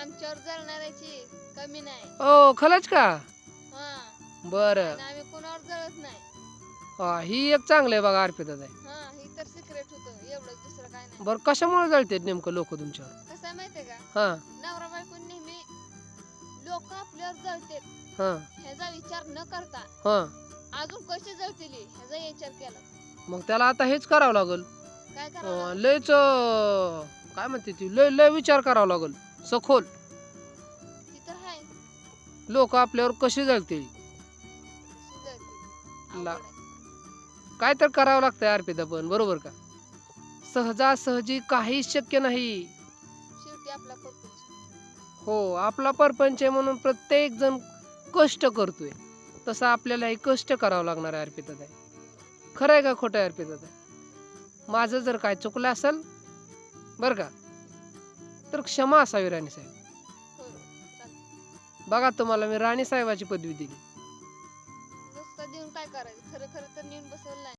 आमच्यावर जळणाऱ्याची कमी नाही. ओ खरंच का? हा. बरं. आणि आम्ही कोणावर जळत नाही. हा ही एक चांगलं आहे बघा अर्पिता ताई. हा ही तर सिक्रेट होतं. एवढंच दुसरं काय नाही. बरं कशामुळे जळते नेमकं लोक तुमच्यावर? कसं आहे माहितीये का? हा. नवरा बायको नेहमी लोक आपल्यावर जळतेत. हा. ह्याचा विचार न करता हा. अजून कसे जळतील ह्याचा विचार केला. मग त्याला आता हेच करावं लागल. काय करावं अं, लयच अं, काय म्हणते ती? लय लय विचार करावा लागल. सखोल. लोक आपल्यावर कशी जळतील ला-. काय तर करावं लागतंय अर्पिता पण बरोबर का? सहजासहजी काही शक्य नाही. शेवटी आपला पर्पज हो आपला परपंच आहे म्हणून प्रत्येक जण कष्ट करतोय. तसं आपल्यालाही कष्ट करावं लागणार आहे अर्पिता ताई. खरं आहे का खोटं आहे अर्पिता ताई? माझं जर काय चुकलं असेल बरं का? तर क्षमा असावी राणी साहेब. हो बघा तुम्हाला मी राणी साहेबाची पदवी दिली. देऊन काय करायचं? खरं खरं तर नेऊन बसवलं नाही.